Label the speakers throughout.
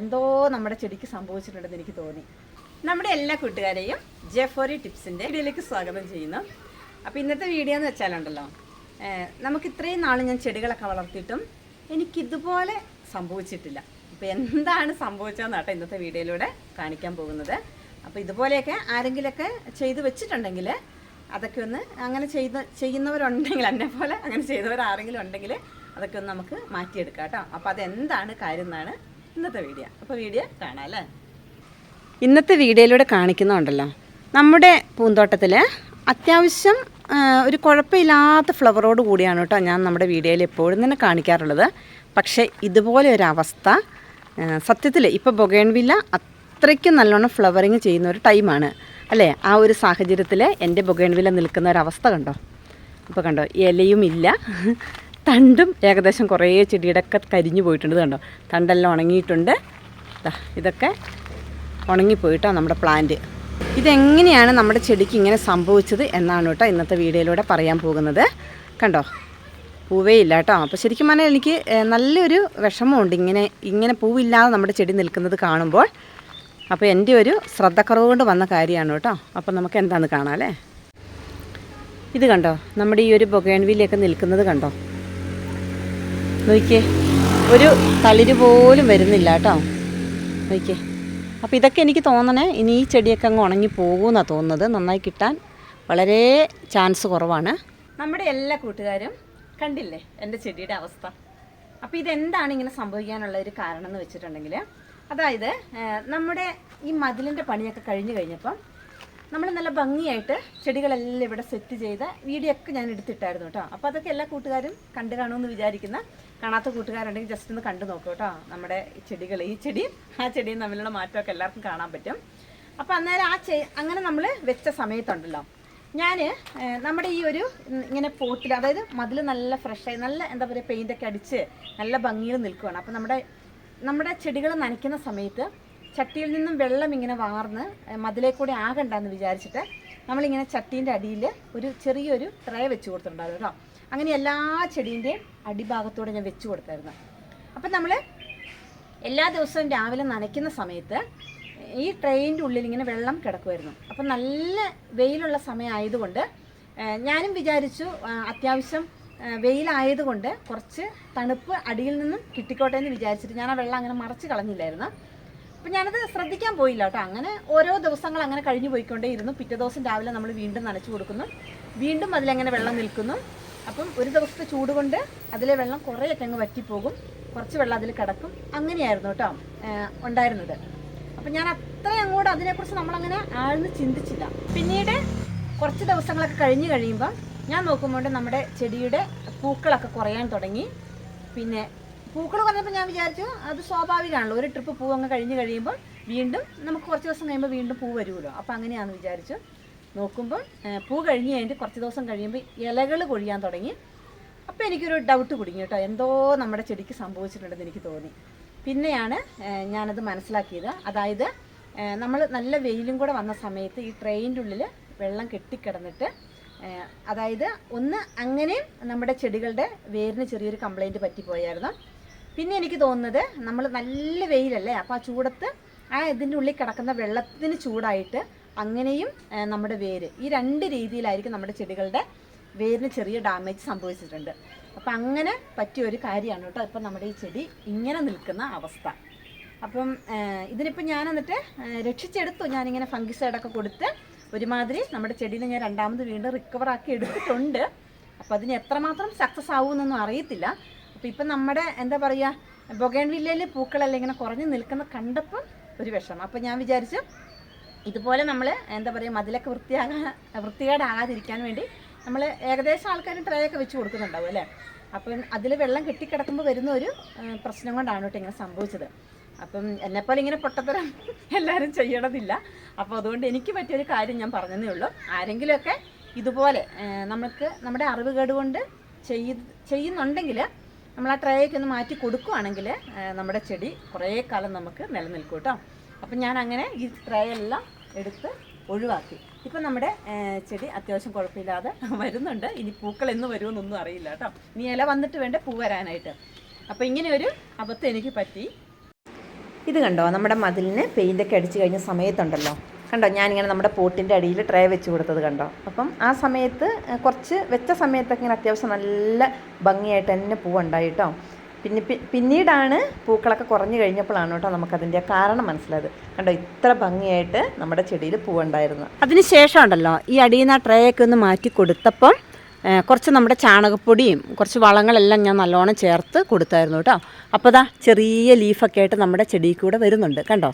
Speaker 1: എന്തോ നമ്മുടെ ചെടിക്ക് സംഭവിച്ചിട്ടുണ്ടെന്ന് എനിക്ക് തോന്നി. നമ്മുടെ എല്ലാ കൂട്ടുകാരെയും ജെഫോറി ടിപ്സിന്റെ വീഡിയോയിലേക്ക് സ്വാഗതം ചെയ്യുന്നു. അപ്പോൾ ഇന്നത്തെ വീഡിയോ എന്ന് വെച്ചാലുണ്ടല്ലോ നമുക്ക് ഇത്രയും നാൾ ഞാൻ ചെടികളൊക്കെ വളർത്തിയിട്ടും എനിക്കിതുപോലെ സംഭവിച്ചിട്ടില്ല. അപ്പോൾ എന്താണ് സംഭവിച്ചതെന്ന് കേട്ടോ ഇന്നത്തെ വീഡിയോയിലൂടെ കാണിക്കാൻ പോകുന്നത്. അപ്പോൾ ഇതുപോലെയൊക്കെ ആരെങ്കിലുമൊക്കെ ചെയ്തു വെച്ചിട്ടുണ്ടെങ്കിൽ അതൊക്കെ ഒന്ന് അങ്ങനെ ചെയ്ത് ചെയ്യുന്നവരുണ്ടെങ്കിൽ എന്നെ പോലെ അങ്ങനെ ചെയ്തവർ ആരെങ്കിലും ഉണ്ടെങ്കിൽ അതൊക്കെ ഒന്ന് നമുക്ക് മാറ്റിയെടുക്കാം കേട്ടോ. അപ്പോൾ അതെന്താണ് കാര്യം എന്നാണ് ഇന്നത്തെ വീഡിയോ. അപ്പോൾ വീഡിയോ കാണാം അല്ലേ? ഇന്നത്തെ വീഡിയോയിലൂടെ കാണിക്കുന്നുണ്ടല്ലോ. നമ്മുടെ പൂന്തോട്ടത്തിൽ അത്യാവശ്യം ഒരു കുഴപ്പമില്ലാത്ത ഫ്ലവറോട് കൂടിയാണ് കേട്ടോ ഞാൻ നമ്മുടെ വീഡിയോയിൽ എപ്പോഴും തന്നെ കാണിക്കാറുള്ളത്. പക്ഷേ ഇതുപോലെ ഒരു അവസ്ഥ സത്യത്തിൽ ഇപ്പോൾ ബൊഗേൺവില്ല അത്രയ്ക്കും നല്ലോണം ഫ്ലവറിങ് ചെയ്യുന്ന ഒരു ടൈമാണ്. അല്ലേ? ആ ഒരു സാഹചര്യത്തിൽ എന്റെ ബൊഗേൺവില്ല നിൽക്കുന്ന ഒരവസ്ഥ കണ്ടോ? ഇപ്പോൾ കണ്ടോ? ഇലയുമില്ല തണ്ടും ഏകദേശം കുറേ ചെടിയുടെയൊക്കെ കരിഞ്ഞു പോയിട്ടുണ്ട് കണ്ടോ? തണ്ടെല്ലാം ഉണങ്ങിയിട്ടുണ്ട്. ഇതൊക്കെ ഉണങ്ങിപ്പോയിട്ടോ നമ്മുടെ പ്ലാന്റ്. ഇതെങ്ങനെയാണ് നമ്മുടെ ചെടിക്ക് ഇങ്ങനെ സംഭവിച്ചത് എന്നാണ് കേട്ടോ ഇന്നത്തെ വീഡിയോയിലൂടെ പറയാൻ പോകുന്നത്. കണ്ടോ? പൂവേ ഇല്ല കേട്ടോ. അപ്പോൾ ശരിക്കും പറഞ്ഞാൽ എനിക്ക് നല്ലൊരു വിഷമമുണ്ട് ഇങ്ങനെ ഇങ്ങനെ പൂവില്ലാതെ നമ്മുടെ ചെടി നിൽക്കുന്നത് കാണുമ്പോൾ. അപ്പോൾ എന്റെ ഒരു ശ്രദ്ധക്കുറവ് കൊണ്ട് വന്ന കാര്യമാണ് കേട്ടോ. അപ്പോൾ നമുക്ക് എന്താണെന്ന് കാണാം അല്ലേ? ഇത് കണ്ടോ? നമ്മുടെ ഈ ഒരു ബൊഗേൺവിലൊക്കെ നിൽക്കുന്നത് കണ്ടോ? നോക്കിയേ ഒരു തളിര് പോലും വരുന്നില്ല കേട്ടോ. നോക്കിയേ. അപ്പോൾ ഇതൊക്കെ എനിക്ക് തോന്നണേ ഇനി ഈ ചെടിയൊക്കെ അങ്ങ് ഉണങ്ങി പോകുമെന്നാണ് തോന്നുന്നത്. നന്നായി കിട്ടാൻ വളരെ ചാൻസ് കുറവാണ്. നമ്മുടെ എല്ലാ കൂട്ടുകാരും കണ്ടില്ലേ എന്റെ ചെടിയുടെ അവസ്ഥ? അപ്പോൾ ഇതെന്താണ് ഇങ്ങനെ സംഭവിക്കാനുള്ള ഒരു കാരണം എന്ന് വെച്ചിട്ടുണ്ടെങ്കിൽ അതായത് നമ്മുടെ ഈ മതിലിന്റെ പണിയൊക്കെ കഴിഞ്ഞ് കഴിഞ്ഞപ്പം നമ്മൾ നല്ല ഭംഗിയായിട്ട് ചെടികളെല്ലാം ഇവിടെ സെറ്റ് ചെയ്ത വീഡിയോ ഒക്കെ ഞാൻ എടുത്തിട്ടായിരുന്നു കേട്ടോ. അപ്പോൾ അതൊക്കെ എല്ലാ കൂട്ടുകാരും കണ്ടു കാണുമെന്ന് വിചാരിക്കുന്ന കാണാത്ത കൂട്ടുകാരുണ്ടെങ്കിൽ ജസ്റ്റ് ഒന്ന് കണ്ടു നോക്കൂ കേട്ടോ. നമ്മുടെ ചെടികൾ ഈ ചെടിയും ആ ചെടിയും തമ്മിലുള്ള മാറ്റമൊക്കെ എല്ലാവർക്കും കാണാൻ പറ്റും. അപ്പോൾ അന്നേരം ആ ചെ അങ്ങനെ നമ്മൾ വെച്ച സമയത്തുണ്ടല്ലോ. ഞാൻ നമ്മുടെ ഈ ഒരു ഇങ്ങനെ പോട്ടിൽ അതായത് മതിൽ നല്ല ഫ്രഷായി നല്ല എന്താ പറയുക പെയിന്റൊക്കെ അടിച്ച് നല്ല ഭംഗിയിൽ നിൽക്കുകയാണ് അപ്പോൾ നമ്മുടെ നമ്മുടെ ചെടികൾ നനയ്ക്കുന്ന സമയത്ത് ചട്ടിയിൽ നിന്നും വെള്ളം ഇങ്ങനെ വാർന്ന് ഏഹ്, മതിലേ കൂടെ ആകണ്ടെന്ന് വിചാരിച്ചിട്ട് നമ്മളിങ്ങനെ ചട്ടീന്റെ അടിയിൽ ഒരു ചെറിയൊരു ട്രേ വെച്ച് കൊടുത്തിട്ടുണ്ടായിരുന്നു കേട്ടോ. അങ്ങനെ എല്ലാ ചെടീന്റെയും അടിഭാഗത്തോടെ ഞാൻ വെച്ച് കൊടുത്തായിരുന്നു. അപ്പം നമ്മൾ എല്ലാ ദിവസവും രാവിലെ നനയ്ക്കുന്ന സമയത്ത് ഈ ട്രെയിനിന്റെ ഉള്ളിൽ ഇങ്ങനെ വെള്ളം കിടക്കുമായിരുന്നു അപ്പം നല്ല വെയിലുള്ള സമയമായതുകൊണ്ട് ഞാനും വിചാരിച്ചു അത്യാവശ്യം വെയിലായതുകൊണ്ട് കുറച്ച് തണുപ്പ് അടിയിൽ നിന്നും കിട്ടിക്കോട്ടെ എന്ന് വിചാരിച്ചിട്ട് ഞാൻ ആ വെള്ളം അങ്ങനെ മറച്ച് കളഞ്ഞില്ലായിരുന്നു. അപ്പം ഞാനത് ശ്രദ്ധിക്കാൻ പോയില്ല കേട്ടോ. അങ്ങനെ ഓരോ ദിവസങ്ങൾ അങ്ങനെ കഴിഞ്ഞു പോയിക്കൊണ്ടേയിരുന്നു. പിറ്റേ ദിവസം രാവിലെ നമ്മൾ വീണ്ടും നനച്ചു കൊടുക്കുന്നു. വീണ്ടും അതിലങ്ങനെ വെള്ളം നിൽക്കുന്നു. അപ്പം ഒരു ദിവസത്തെ ചൂട് കൊണ്ട് അതിലെ വെള്ളം കുറേയൊക്കെ അങ്ങ് വറ്റിപ്പോകും. കുറച്ച് വെള്ളം അതിൽ കിടക്കും. അങ്ങനെയായിരുന്നു കേട്ടോ ഉണ്ടായിരുന്നത്. അപ്പം ഞാൻ അത്രയും അങ്ങോട്ട് അതിനെക്കുറിച്ച് നമ്മളങ്ങനെ ആഴ്ന്ന് ചിന്തിച്ചില്ല. പിന്നീട് കുറച്ച് ദിവസങ്ങളൊക്കെ കഴിഞ്ഞ് കഴിയുമ്പോൾ ഞാൻ നോക്കുമ്പോൾ നമ്മുടെ ചെടിയുടെ പൂക്കളൊക്കെ കുറയാൻ തുടങ്ങി. പിന്നെ പൂക്കൾ പറഞ്ഞപ്പോൾ ഞാൻ വിചാരിച്ചു അത് സ്വാഭാവികമാണല്ലോ. ഒരു ട്രിപ്പ് പൂ അങ്ങ് കഴിഞ്ഞ് കഴിയുമ്പോൾ വീണ്ടും നമുക്ക് കുറച്ച് ദിവസം കഴിയുമ്പോൾ വീണ്ടും പൂ വരുമല്ലോ. അപ്പോൾ അങ്ങനെയാണെന്ന് വിചാരിച്ചു. നോക്കുമ്പോൾ പൂ കഴിഞ്ഞ് കഴിഞ്ഞിട്ട് കുറച്ച് ദിവസം കഴിയുമ്പോൾ ഇലകൾ കൊഴിയാൻ തുടങ്ങി. അപ്പോൾ എനിക്കൊരു ഡൗട്ട് കുടുങ്ങി കേട്ടോ. എന്തോ നമ്മുടെ ചെടിക്ക് സംഭവിച്ചിട്ടുണ്ടെന്ന് എനിക്ക് തോന്നി. പിന്നെയാണ് ഞാനത് മനസ്സിലാക്കിയത്. അതായത് നമ്മൾ നല്ല വെയിലും കൂടെ വന്ന സമയത്ത് ഈ ട്രെയിനിന്റെ ഉള്ളിൽ വെള്ളം കെട്ടിക്കിടന്നിട്ട് അതായത് ഒന്ന് അങ്ങനെയും നമ്മുടെ ചെടികളുടെ വേരിന് ചെറിയൊരു കംപ്ലൈന്റ് പറ്റിപ്പോയായിരുന്നു. പിന്നെ എനിക്ക് തോന്നുന്നത് നമ്മൾ നല്ല വെയിലല്ലേ? അപ്പോൾ ആ ചൂടത്ത് ആ ഇതിന്റെ ഉള്ളിൽ കിടക്കുന്ന വെള്ളത്തിന് ചൂടായിട്ട് അങ്ങനെയും നമ്മുടെ വേര്. ഈ രണ്ട് രീതിയിലായിരിക്കും നമ്മുടെ ചെടികളുടെ വേരിന് ചെറിയ ഡാമേജ് സംഭവിച്ചിട്ടുണ്ട്. അപ്പം അങ്ങനെ പറ്റിയ ഒരു കാര്യമാണ് കേട്ടോ ഇപ്പം നമ്മുടെ ഈ ചെടി ഇങ്ങനെ നിൽക്കുന്ന അവസ്ഥ. അപ്പം ഇതിനിപ്പോൾ ഞാൻ എന്നിട്ട് രക്ഷിച്ചെടുത്തു. ഞാനിങ്ങനെ ഫംഗിസൈഡൊക്കെ കൊടുത്ത് ഒരുമാതിരി നമ്മുടെ ചെടീനെ ഞാൻ രണ്ടാമത് വീണ്ടും റിക്കവർ ആക്കി എടുത്തിട്ടുണ്ട്. അപ്പോൾ അതിന് എത്രമാത്രം സക്സസ് ആവുമെന്നൊന്നും അറിയത്തില്ല. അപ്പോൾ ഇപ്പം നമ്മുടെ എന്താ പറയുക ബൊഗേൺ വില്ലയിൽ പൂക്കളെല്ലാം ഇങ്ങനെ കുറഞ്ഞു നിൽക്കുന്ന കണ്ടപ്പം ഒരു വിഷമം. അപ്പോൾ ഞാൻ വിചാരിച്ചു ഇതുപോലെ നമ്മൾ എന്താ പറയുക മതിലൊക്കെ വൃത്തിയാകാൻ വൃത്തികേടാകാതിരിക്കാൻ വേണ്ടി നമ്മൾ ഏകദേശം ആൾക്കാർ ട്രേ ഒക്കെ വെച്ച് കൊടുക്കുന്നുണ്ടാവും അല്ലേ? അപ്പം അതിൽ വെള്ളം കെട്ടിക്കിടക്കുമ്പോൾ വരുന്ന ഒരു പ്രശ്നം കൊണ്ടാണ് കേട്ടോ ഇങ്ങനെ സംഭവിച്ചത്. അപ്പം എന്നെപ്പോലെ ഇങ്ങനെ പൊട്ടത്തരം എല്ലാവരും ചെയ്യണതില്ല. അപ്പോൾ അതുകൊണ്ട് എനിക്ക് പറ്റിയൊരു കാര്യം ഞാൻ പറഞ്ഞതേ ഉള്ളൂ. ആരെങ്കിലുമൊക്കെ ഇതുപോലെ നമുക്ക് നമ്മുടെ അറിവ് കേടുകൊണ്ട് ചെയ്ത് ചെയ്യുന്നുണ്ടെങ്കിൽ നമ്മൾ ആ ട്രേയൊക്കെ ഒന്ന് മാറ്റി കൊടുക്കുകയാണെങ്കിൽ നമ്മുടെ ചെടി കുറേ കാലം നമുക്ക് നിലനിൽക്കും കേട്ടോ അപ്പം ഞാൻ അങ്ങനെ ഈ ട്രേ എല്ലാം എടുത്ത് ഒഴിവാക്കി. ഇപ്പം നമ്മുടെ ചെടി അത്യാവശ്യം കുഴപ്പമില്ലാതെ വരുന്നുണ്ട്. ഇനി പൂക്കൾ എന്ന് വരുമെന്നൊന്നും അറിയില്ല കേട്ടോ ഇനി ഇല വന്നിട്ട് വേണ്ട പൂ വരാനായിട്ട്. അപ്പോൾ ഇങ്ങനെ ഒരു അബദ്ധം എനിക്ക് പറ്റി.
Speaker 2: ഇത് കണ്ടോ? നമ്മുടെ മതിലിന് പെയിന്റൊക്കെ അടിച്ചു കഴിഞ്ഞ സമയത്തുണ്ടല്ലോ. കണ്ടോ? ഞാനിങ്ങനെ നമ്മുടെ പോട്ടിന്റെ അടിയിൽ ട്രേ വെച്ച് കൊടുത്തത് കണ്ടോ? അപ്പം ആ സമയത്ത് കുറച്ച് വെച്ച സമയത്തൊക്കെ ഇങ്ങനെ അത്യാവശ്യം നല്ല ഭംഗിയായിട്ട് തന്നെ പൂവുണ്ടായി കേട്ടോ പിന്നെ പിന്നീടാണ് പൂക്കളൊക്കെ കുറഞ്ഞു കഴിഞ്ഞപ്പോഴാണ് കേട്ടോ നമുക്കതിന്റെ കാരണം മനസ്സിലായത്. കണ്ടോ? ഇത്ര ഭംഗിയായിട്ട് നമ്മുടെ ചെടിയിൽ പൂവുണ്ടായിരുന്നു
Speaker 1: അതിന് ശേഷം ഉണ്ടല്ലോ ഈ അടിയിൽ നിന്ന് ആ ട്രേയൊക്കെ ഒന്ന് മാറ്റി കൊടുത്തപ്പം കുറച്ച് നമ്മുടെ ചാണകപ്പൊടിയും കുറച്ച് വളങ്ങളെല്ലാം ഞാൻ നല്ലോണം ചേർത്ത് കൊടുത്തായിരുന്നു കേട്ടോ അപ്പോൾ ദാ ചെറിയ ലീഫൊക്കെ ആയിട്ട് നമ്മുടെ ചെടിയിൽ കൂടെ വരുന്നുണ്ട്. കണ്ടോ?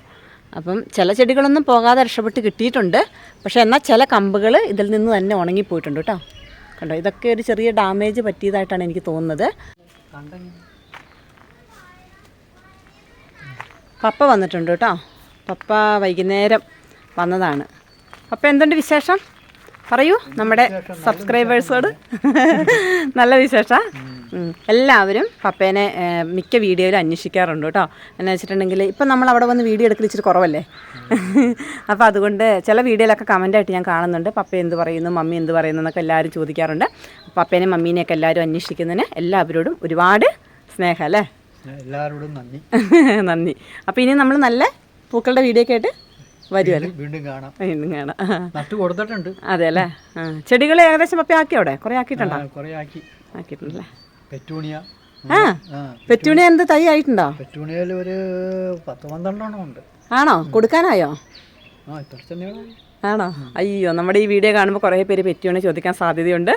Speaker 1: അപ്പം ചില ചെടികളൊന്നും പോകാതെ രക്ഷപ്പെട്ട് കിട്ടിയിട്ടുണ്ട്. പക്ഷേ എന്നാൽ ചില കമ്പുകൾ ഇതിൽ നിന്ന് തന്നെ ഉണങ്ങിപ്പോയിട്ടുണ്ട് കേട്ടോ. കണ്ടോ ഇതൊക്കെ ഒരു ചെറിയ ഡാമേജ് പറ്റിയതായിട്ടാണ് എനിക്ക് തോന്നുന്നത്. പപ്പ വന്നിട്ടുണ്ട് കേട്ടോ. പപ്പ വൈകുന്നേരം വന്നതാണ്. പപ്പ എന്തുണ്ട് വിശേഷം? പറയൂ നമ്മുടെ സബ്സ്ക്രൈബേഴ്സോട് നല്ല വിശേഷ. എല്ലാവരും പപ്പേനെ മിക്ക വീഡിയോയിലും അന്വേഷിക്കാറുണ്ട് കേട്ടോ. എന്ന് വെച്ചിട്ടുണ്ടെങ്കിൽ ഇപ്പം നമ്മൾ അവിടെ വന്ന് വീഡിയോ എടുക്കൽ ഇച്ചിരി കുറവല്ലേ? അപ്പോൾ അതുകൊണ്ട് ചില വീഡിയോയിലൊക്കെ കമന്റായിട്ട് ഞാൻ കാണുന്നുണ്ട്. പപ്പ എന്ത് പറയുന്നു മമ്മി എന്ത് പറയുന്നു എന്നൊക്കെ എല്ലാവരും ചോദിക്കാറുണ്ട്. പപ്പേനെയും മമ്മീനെയൊക്കെ എല്ലാവരും അന്വേഷിക്കുന്നതിന് എല്ലാവരോടും ഒരുപാട് സ്നേഹം അല്ലേ?
Speaker 3: എല്ലാവരോടും നന്ദി.
Speaker 1: നന്ദി. അപ്പോൾ ഇനി നമ്മൾ നല്ല പൂക്കളുടെ വീഡിയോ ഒക്കെ ആയിട്ട് വരുമല്ലോ
Speaker 3: വീണ്ടും കാണാം.
Speaker 1: വീണ്ടും കാണാം.
Speaker 3: നട്ട് കൊടുത്തിട്ടുണ്ട്.
Speaker 1: അതെ അല്ലേ? ചെടികൾ ഏകദേശം പപ്പ ആക്കി അവിടെ? കുറേ ആക്കിയിട്ടുണ്ടോ?
Speaker 3: കുറേ ആക്കി.
Speaker 1: ആക്കിയിട്ടുണ്ടല്ലേ?
Speaker 3: പെറ്റൂണിയ.
Speaker 1: ആ
Speaker 3: ആ
Speaker 1: പെറ്റൂണി എന്ത് തൈ ആയിട്ടുണ്ടോ?
Speaker 3: പെറ്റൂണിയയിൽ ഒരു പത്ത് പന്ത്രണ്ടെണ്ണം ഉണ്ട്.
Speaker 1: ആണോ? കൊടുക്കാനായോ?
Speaker 3: ആ ഇത്ര തന്നെയാണ്
Speaker 1: ആണോ? അയ്യോ നമ്മുടെ ഈ വീഡിയോ കാണുമ്പോൾ കുറേ പേര് പെറ്റിയോണി ചോദിക്കാൻ സാധ്യതയുണ്ട്.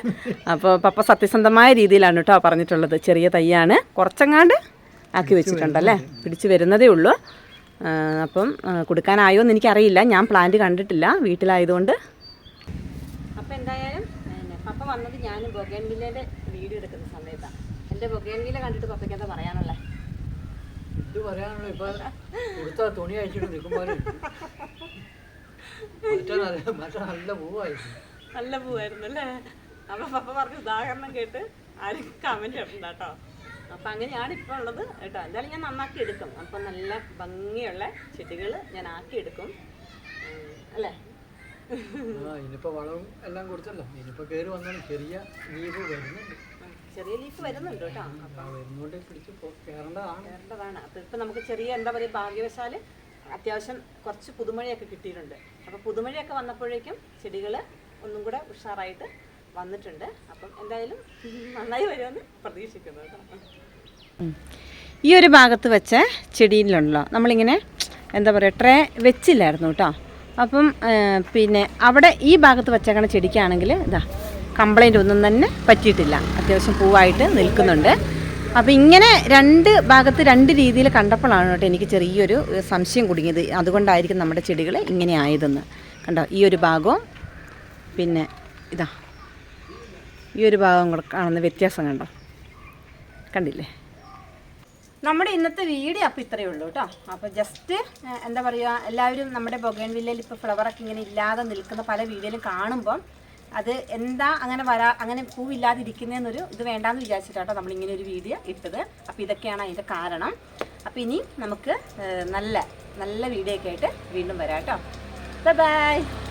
Speaker 1: അപ്പോൾ പപ്പ സത്യസന്ധമായ രീതിയിലാണ് കേട്ടോ പറഞ്ഞിട്ടുള്ളത്. ചെറിയ തൈയാണ്. കുറച്ചെങ്ങാണ്ട് ആക്കി വെച്ചിട്ടുണ്ടല്ലേ? പിടിച്ചു വരുന്നതേ ഉള്ളൂ. അപ്പം കൊടുക്കാനായോ എന്ന് എനിക്കറിയില്ല. ഞാൻ പ്ലാന്റ് കണ്ടിട്ടില്ല. വീട്ടിലായതുകൊണ്ട്. അപ്പോൾ എന്തായാലും പപ്പ വന്നത് ഞാൻ ബൊഗേൻവില്ലേന്റെ വീഡിയോ എടുക്കുന്ന. സമയത്താണ് എന്റെ കണ്ടിട്ട് പപ്പയ്ക്ക് എന്താ പറയാനുള്ളത്
Speaker 3: ഇത് പറയാനുള്ള? ഇപ്പൊ കൊടുത്ത തുണി അയച്ചിട്ട് നിൽക്കുമ്പോൾ മറ്റേ നല്ല പൂവായിരുന്നു
Speaker 1: നല്ല പൂവായിരുന്നു അല്ലേ? അപ്പൊ പപ്പ പറഞ്ഞ ഉദാഹരണം കേട്ട് ആരും കമന്റ് ഇടണ്ട കേട്ടോ. അപ്പൊ അങ്ങനെയാണ് ഇപ്പൊ ഉള്ളത് കേട്ടോ. എന്തായാലും ഞാൻ നന്നാക്കി എടുക്കും. അപ്പൊ നല്ല ഭംഗിയുള്ള ചെടികൾ ഞാൻ ആക്കി എടുക്കും. അല്ലേ?
Speaker 3: ഇനിയിപ്പോ വളവും എല്ലാം കൊടുത്തല്ലോ. ഇനിയിപ്പോ കേറി വന്നാലും ചെറിയ ലീവ് വരുന്നുണ്ട്.
Speaker 1: ചെറിയ ലീഫ് വരുന്നുണ്ട് കേട്ടോ.
Speaker 3: കയറേണ്ടതാണ്
Speaker 1: അപ്പൊ ഇപ്പൊ നമുക്ക് ചെറിയ എന്താ പറയുക ഭാഗ്യവശാൽ അത്യാവശ്യം കുറച്ച് പുതുമഴയൊക്കെ കിട്ടിയിട്ടുണ്ട്. അപ്പൊ പുതുമഴയൊക്കെ വന്നപ്പോഴേക്കും ചെടികൾ ഒന്നും കൂടെ ഉഷാറായിട്ട് വന്നിട്ടുണ്ട്. അപ്പം എന്തായാലും നന്നായി വരുമെന്ന് പ്രതീക്ഷിക്കുന്നു കേട്ടോ. ഈ ഒരു ഭാഗത്ത് വെച്ച ചെടിയിലുണ്ടല്ലോ നമ്മളിങ്ങനെ എന്താ പറയുക ട്രേ വെച്ചില്ലായിരുന്നു കേട്ടോ. അപ്പം പിന്നെ അവിടെ ഈ ഭാഗത്ത് വെച്ചേക്കണ ചെടിക്കാണെങ്കിൽ ഇതാ കംപ്ലൈന്റ് ഒന്നും തന്നെ പറ്റിയിട്ടില്ല. അത്യാവശ്യം പൂവായിട്ട് നിൽക്കുന്നുണ്ട്. അപ്പോൾ ഇങ്ങനെ രണ്ട് ഭാഗത്ത് രണ്ട് രീതിയിൽ കണ്ടപ്പോഴാണ് കേട്ടോ എനിക്ക് ചെറിയൊരു സംശയം കുടുങ്ങിയത്. അതുകൊണ്ടായിരിക്കും നമ്മുടെ ചെടികൾ ഇങ്ങനെ ആയതെന്ന്. കണ്ടോ ഈ ഒരു ഭാഗവും പിന്നെ ഇതാ. ഈ ഒരു ഭാഗം കൂടെ കാണുന്ന വ്യത്യാസം കണ്ടോ? കണ്ടില്ലേ? നമ്മുടെ ഇന്നത്തെ വീഡിയോ അപ്പോൾ ഇത്രയേ ഉള്ളൂ കേട്ടോ. അപ്പോൾ ജസ്റ്റ് എന്താ പറയുക എല്ലാവരും നമ്മുടെ ബൊഗേൻ വില്ലയിൽ ഇപ്പോൾ ഫ്ലവറൊക്കെ ഇങ്ങനെ ഇല്ലാതെ നിൽക്കുന്ന പല വീഡിയോയിലും കാണുമ്പം അത് എന്താ അങ്ങനെ വരാ അങ്ങനെ പൂവില്ലാതിരിക്കുന്നതെന്നൊരു ഇത് വേണ്ടാന്ന് നമ്മൾ ഇങ്ങനെ ഒരു വീഡിയോ ഇട്ടത്. അപ്പോൾ ഇതൊക്കെയാണ് അതിന്റെ കാരണം. അപ്പോൾ ഇനി നമുക്ക് നല്ല നല്ല വീഡിയോ ഒക്കെ ആയിട്ട് വീണ്ടും വരാം കേട്ടോ ബൈ ബൈ